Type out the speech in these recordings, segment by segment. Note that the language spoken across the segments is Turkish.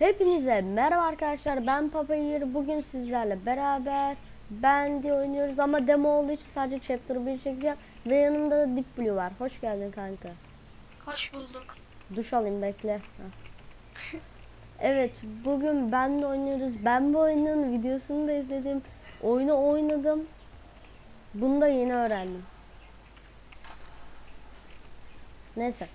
Hepinize merhaba arkadaşlar. Ben Papayır bugün sizlerle beraber Bendi oynuyoruz ama demo olduğu için sadece chapter 1 çekeceğim. Ve yanımda da Deep Blue var. Hoş geldin kanka. Hoş bulduk. duş alayım bekle. Evet bugün Bendi oynuyoruz. Ben bu oyunun videosunu da izledim. Oyunu oynadım. Bunu da yeni öğrendim. Neyse.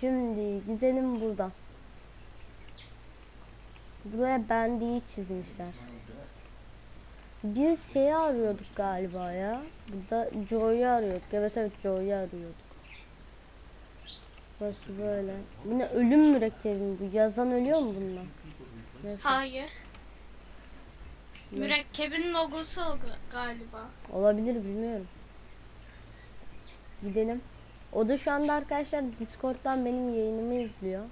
Şimdi gidelim buradan Buraya bendiyi çizmişler. Biz şeyi arıyorduk galiba ya. Burada Joe'yu arıyorduk. Evet evet Joe'yu arıyorduk. Burası böyle. Bu ne ölüm mürekkebi bu? Yazan ölüyor mu bundan? Neyse. Hayır. Mürekkebin logosu galiba. Olabilir bilmiyorum. Gidelim. O da şu anda arkadaşlar Discord'dan benim yayınımı izliyor.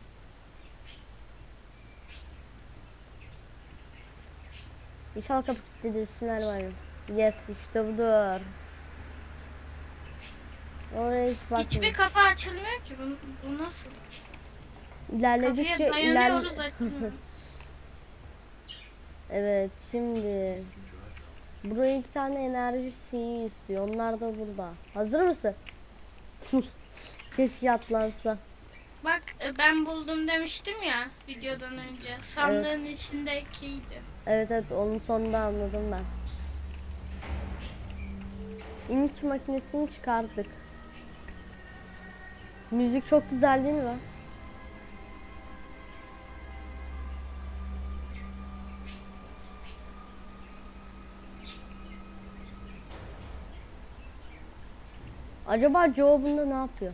İnşallah kapı kilitlidir üstüne var. Yes işte budur. Oraya hiç Hiçbir bakmıyorum. kapı açılmıyor ki. Bu, bu nasıl? İlerledikçe Kapıya iler... dayanıyoruz açılmıyor. Evet şimdi buraya iki tane enerji şeyi istiyor. Onlar da burada. Hazır mısın? Keşke atlansa. Bak e, ben buldum demiştim ya videodan önce. Sandığın içindekiydi. Evet evet onun sonunda anladım ben. İlk makinesini çıkardık. Müzik çok güzel değil mi? Acaba Joe bunda ne yapıyor?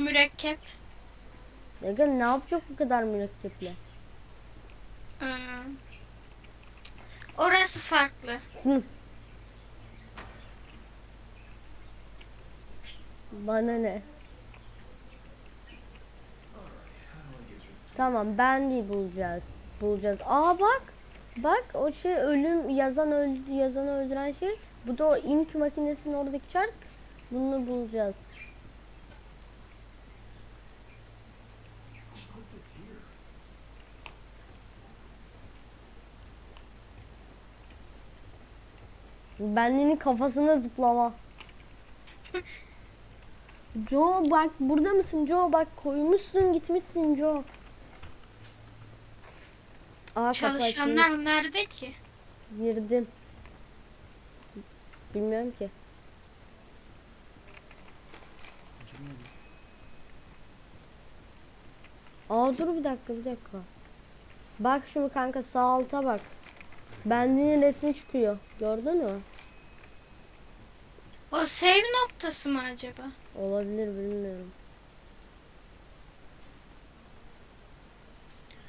Mürekkep. Ya ne yapacak bu kadar mürekkeple? Hmm. Orası farklı. Hı. Bana ne? Tamam ben de bulacağız. Bulacağız. Aa bak. Bak o şey ölüm yazan öldü yazanı öldüren şey. Bu da o ink makinesinin oradaki çark. Bunu bulacağız. Benliğinin kafasına zıplama. Joe bak burada mısın Joe bak koymuşsun gitmişsin Joe. Aa Çalışanlar nerede ki? girdim. Bilmiyorum ki. Aa dur bir dakika bir dakika. Bak şimdi kanka sağ alta bak. Benliğinin resmi çıkıyor. Gördün mü? O save noktası mı acaba? Olabilir bilmiyorum.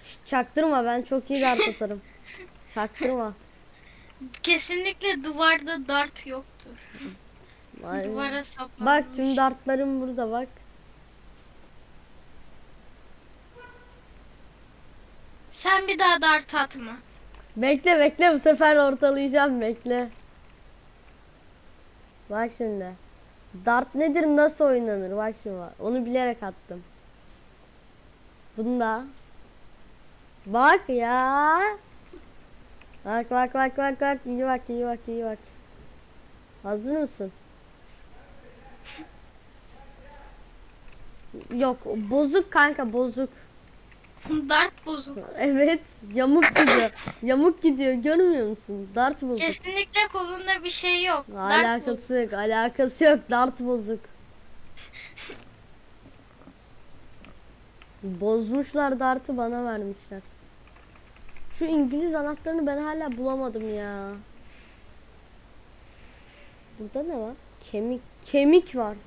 Şşt, çaktırma ben çok iyi dart atarım. Çaktırma. Kesinlikle duvarda dart yoktur. Aynen. Duvara saplanmış. Bak tüm dartlarım burada bak. Sen bir daha dart atma. Bekle bekle bu sefer ortalayacağım bekle. Bak şimdi. Dart nedir nasıl oynanır bak şimdi bak. Onu bilerek attım. Bunda. Bak ya. Bak bak bak bak bak iyi bak iyi bak iyi bak. Hazır mısın? Yok bozuk kanka bozuk. Dart bozuk. Evet yamuk gidiyor. yamuk gidiyor görmüyor musun? Dart bozuk. Kesinlikle kolunda bir şey yok. Dart bozuk. Alakası yok, alakası yok. Dart bozuk. Bozmuşlar dartı bana vermişler. Şu İngiliz anahtarını ben hala bulamadım ya. Burada ne var? Kemik, kemik var.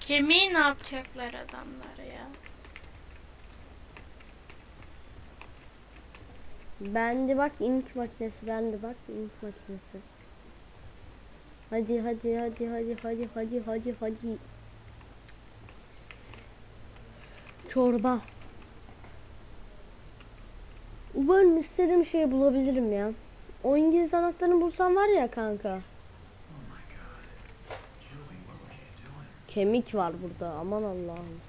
Kemiği ne yapacaklar adamlar ya? Bende bak ink makinesi, bende bak ink makinesi. Hadi hadi hadi hadi hadi hadi hadi hadi. Çorba. Umarım istediğim şeyi bulabilirim ya. O İngiliz anahtarını bulsam var ya kanka. Kemik var burada aman Allah'ım.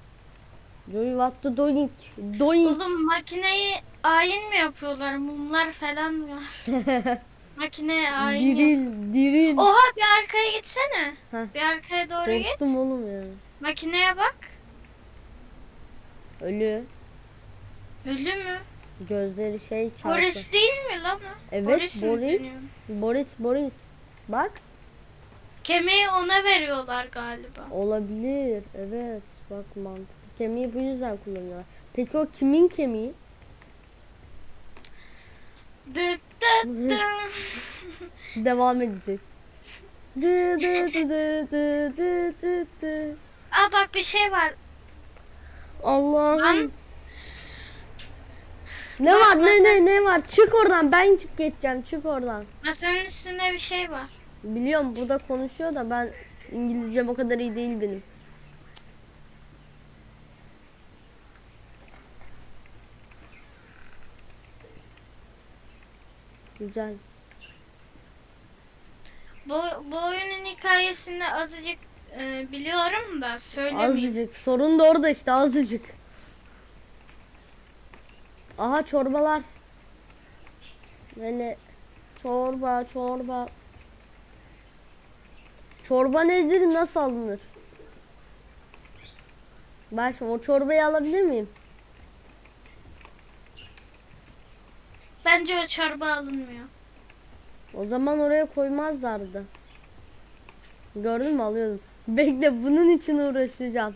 Joey what doing? Doing. Oğlum makineyi ayin mi yapıyorlar? Mumlar falan var. Makineye ayin yap- diril, diril. Oha bir arkaya gitsene. Heh. Bir arkaya doğru git. Korktum oğlum ya. Makineye bak. Ölü. Ölü mü? Gözleri şey çarptı. Boris değil mi lan o? Evet Boris Boris. Boris Boris. Bak Kemiği ona veriyorlar galiba. olabilir. Evet bak mantıklı. Kemiği bu yüzden kullanıyorlar. Peki o kimin kemiği? Devam edecek. Dı dı dı dı dı dı dı dı. Aa bak bir şey var. Allah'ım. Ne Bak, var ne ne ne var? Çık oradan ben çık geçeceğim çık oradan. Masanın üstünde bir şey var. Biliyorum burada konuşuyor da ben İngilizcem o kadar iyi değil benim. Güzel. Bu, bu oyunun hikayesini azıcık e, biliyorum da söylemeyeyim. Azıcık. Sorun da orada işte azıcık. Aha çorbalar. Böyle çorba çorba. Çorba nedir nasıl alınır? Bak şimdi o çorbayı alabilir miyim? Bence o çorba alınmıyor. O zaman oraya koymazlardı. Gördün mü alıyordum. Bekle bunun için uğraşacağım.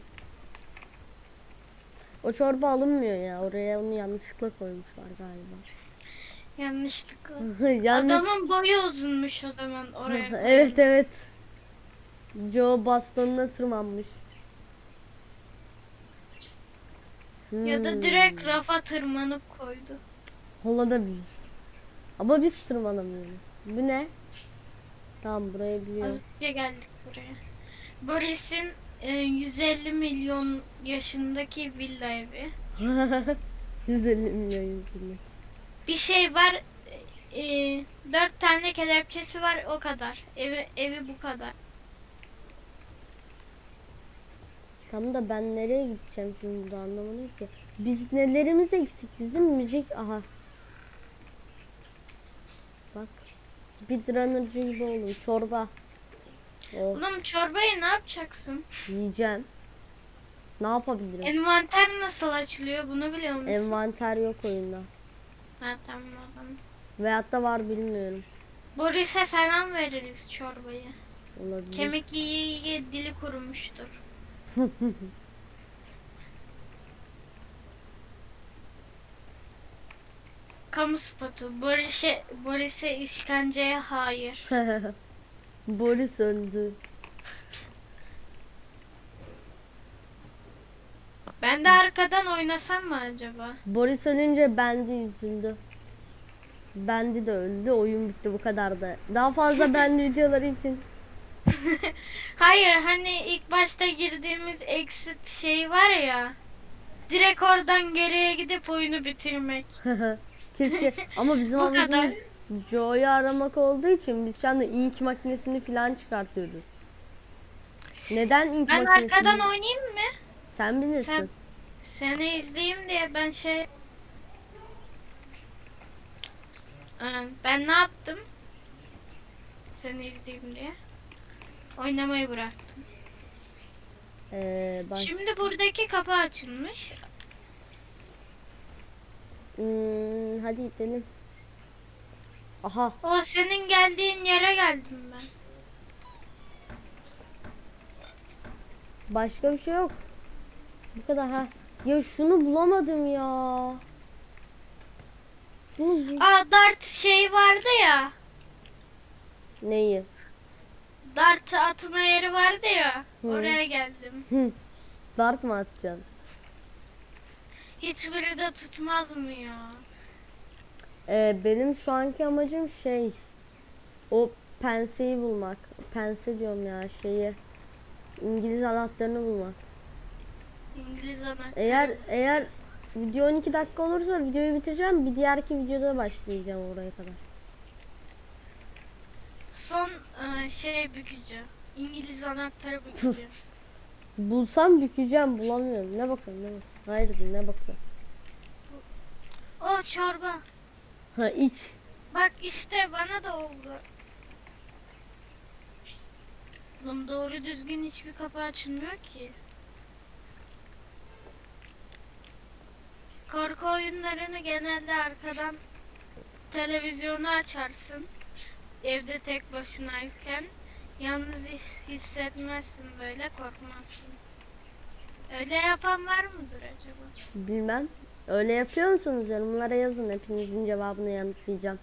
O çorba alınmıyor ya. Oraya onu yanlışlıkla koymuşlar galiba. Yanlışlıkla. Yanlış. Adamın boyu uzunmuş o zaman oraya. evet evet. Joe bastonuna tırmanmış. Ya da Hmm, direkt rafa tırmanıp koydu. Olabilir. Ama biz tırmanamıyoruz. Bu ne? Tamam burayı Az biliyorum. önce geldik buraya. Boris'in e, 150 milyon yaşındaki villa evi. 150 milyon 150. Bir şey var. E, dört tane kelepçesi var o kadar. Evi evi bu kadar. Tam da ben nereye gideceğim şimdi anlamadım ki. Biz nelerimiz eksik bizim müzik aha. Bak. Speedrunner'cı gibi oldum. Çorba. Oh Oğlum çorbayı ne yapacaksın? yiyeceğim. Ne yapabilirim? Envanter nasıl açılıyor bunu biliyor musun? Envanter yok oyunda. o zaman. Veyahut da var bilmiyorum. Boris'e falan veririz çorbayı. Olabilir. Kemik yiye yiye dili kurumuştur. Kamu spotu. Boris'e Boris'e işkenceye hayır. Boris öldü. Ben de arkadan oynasam mı acaba? Boris ölünce Bendi üzüldü. Bendi de öldü. Oyun bitti bu kadar da. Daha fazla Bendi videoları için. Hayır hani ilk başta girdiğimiz exit şey var ya. Direkt oradan geriye gidip oyunu bitirmek. Keşke ama bizim Bu kadar. amacımız Joe'yu aramak olduğu için biz şu anda ink makinesini falan çıkartıyoruz. Neden ink Ben makinesini? arkadan oynayayım mı? Sen bilirsin. Sen- Seni izleyeyim diye ben şey... Aa, Ben ne yaptım? Seni izleyeyim diye. Oynamayı bıraktım. Ee, baş... Şimdi buradaki kapı açılmış. Hmm, hadi gidelim. Aha O senin geldiğin yere geldim ben. başka bir şey yok. Bu kadar ha. Ya şunu bulamadım ya. Şunu Aa dart şey vardı ya. Neyi? Dart atma yeri vardı ya. Hı. Oraya geldim. Hı. Dart mı atacaksın? Hiçbiri de tutmaz mı ya? Ee, benim şu anki amacım şey o penseyi bulmak. Pense diyorum ya şeyi. İngiliz anahtarını bulmak. İngiliz anahtarı. Eğer eğer video 12 dakika olursa videoyu bitireceğim. Bir diğerki videoda başlayacağım oraya kadar. Son e, şey bükücü. İngiliz anahtarı bükücü. Bulsam bükeceğim bulamıyorum. Ne bakalım ne bakalım. Hayırdır ne bakıyor? O çorba. Ha iç. Bak işte bana da oldu. Oğlum doğru düzgün hiçbir kapı açılmıyor ki. Korku oyunlarını genelde arkadan televizyonu açarsın. Evde tek başınayken yalnız his- hissetmezsin böyle korkmazsın. Öyle yapan var mıdır acaba? Bilmem. Öyle yapıyor musunuz? Yorumlara yazın. Hepinizin cevabını yanıtlayacağım.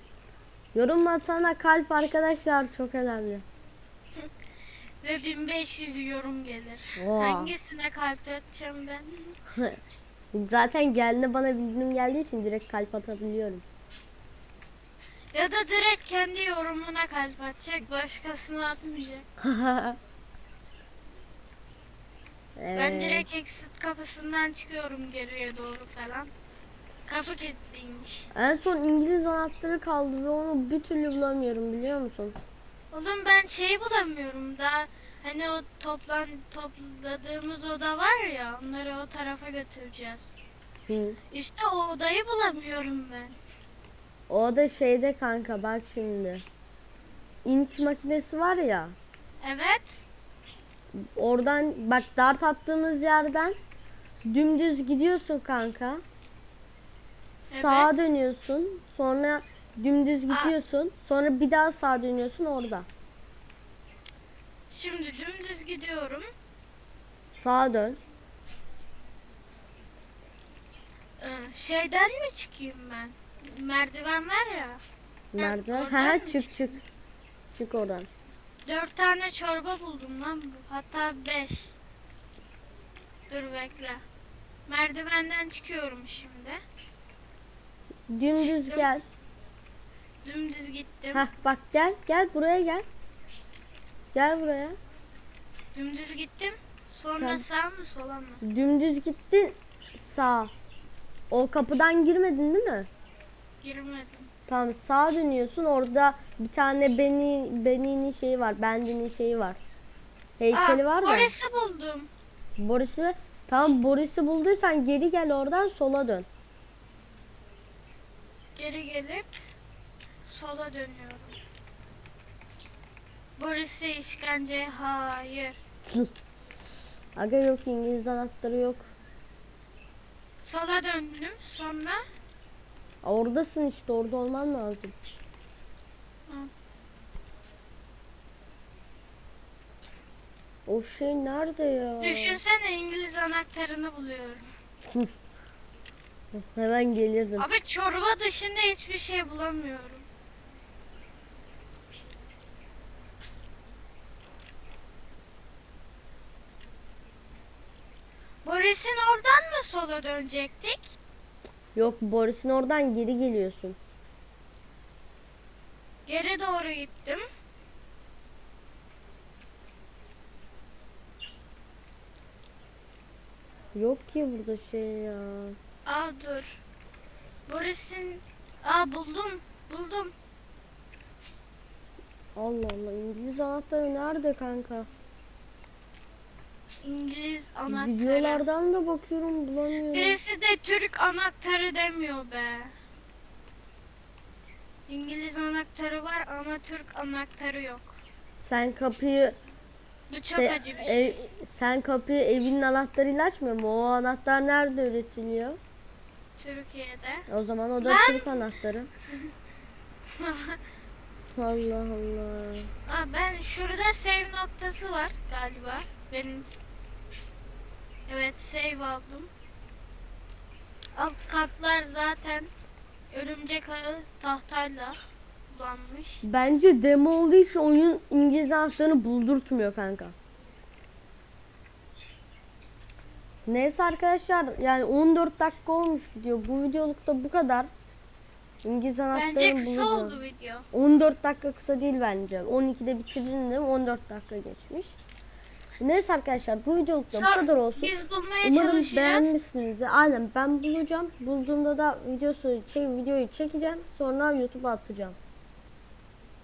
Yorum atana kalp arkadaşlar çok önemli. Ve 1500 yorum gelir. Oha. Hangisine kalp atacağım ben? Zaten geldi bana bildirim geldiği için direkt kalp atabiliyorum. Ya da direkt kendi yorumuna kalp atacak, başkasına atmayacak. Ben Evet. direkt exit kapısından çıkıyorum geriye doğru falan. Kapı kilitliymiş. En son İngiliz anahtarı kaldı ve onu bir türlü bulamıyorum biliyor musun? Oğlum ben şeyi bulamıyorum daha. Hani o toplan topladığımız oda var ya, onları o tarafa götüreceğiz. Hı. İşte o odayı bulamıyorum ben. O da şeyde kanka bak şimdi. İnk makinesi var ya. Evet. Oradan bak dart attığımız yerden dümdüz gidiyorsun kanka. Sağa Evet. dönüyorsun. Sonra dümdüz gidiyorsun. Sonra bir daha sağa dönüyorsun orada. Şimdi dümdüz gidiyorum. Sağa dön. Ee, şeyden mi çıkayım ben? Merdiven var ya. Merdiven. Ha çık çık. Çık oradan. Dört tane çorba buldum lan. Hatta beş. Dur bekle. Merdivenden çıkıyorum şimdi. Dümdüz Çıktım. gel. Dümdüz gittim. Heh bak gel. Gel buraya gel. Gel buraya. Dümdüz gittim. Sonra Tamam. sağ mı sola mı? Dümdüz gittin. Sağ. O kapıdan girmedin değil mi? Girmedim. Tamam sağa dönüyorsun. Orada bir tane Beni Beni'nin şeyi var. Bendi'nin şeyi var. Heykeli Aa, var da. Boris'i buldum. Boris'i mi? Tamam Boris'i bulduysan geri gel oradan sola dön. Geri gelip sola dönüyorum. Boris'i işkence hayır. Aga yok İngiliz anahtarı yok. Sola döndüm sonra Oradasın işte orada olman lazım. Hı. O şey nerede ya? düşünsene İngiliz anahtarını buluyorum. Hemen gelirdim. Abi çorba dışında hiçbir şey bulamıyorum. Boris'in oradan mı sola dönecektik? Yok Boris'in oradan geri geliyorsun. Geri doğru gittim. Yok ki burada şey ya. Aa dur. Boris'in... Aa buldum. Buldum. Allah Allah İngiliz anahtarı nerede kanka? İngiliz anahtarı. Videolardan da bakıyorum bulamıyorum. Birisi de Türk anahtarı demiyor be. İngiliz anahtarı var ama Türk anahtarı yok. Sen kapıyı Bu çok şey, acı bir şey. ev- sen kapıyı evinin anahtarıyla açmıyor mu? O anahtar nerede üretiliyor? Türkiye'de. O zaman o da Ben- Türk anahtarı. Allah Allah. Aa, ben şurada save noktası var galiba. Benim Evet save aldım. Alt katlar zaten örümcek ağı tahtayla bulanmış. Bence demo olduğu için oyun İngiliz anahtarını buldurtmuyor kanka. Neyse arkadaşlar yani 14 dakika olmuş video. Bu videolukta bu kadar. İngiliz anahtarını Bence kısa bulacağım. oldu video. 14 dakika kısa değil bence. 12'de bitirdin değil mi? 14 dakika geçmiş. Neyse arkadaşlar bu videolukta bu Sonra kadar olsun. Biz bulmaya Umarım çalışacağız. beğenmişsinizdir. Aynen ben bulacağım. Bulduğumda da videosu, şey, videoyu çekeceğim. Sonra YouTube'a atacağım.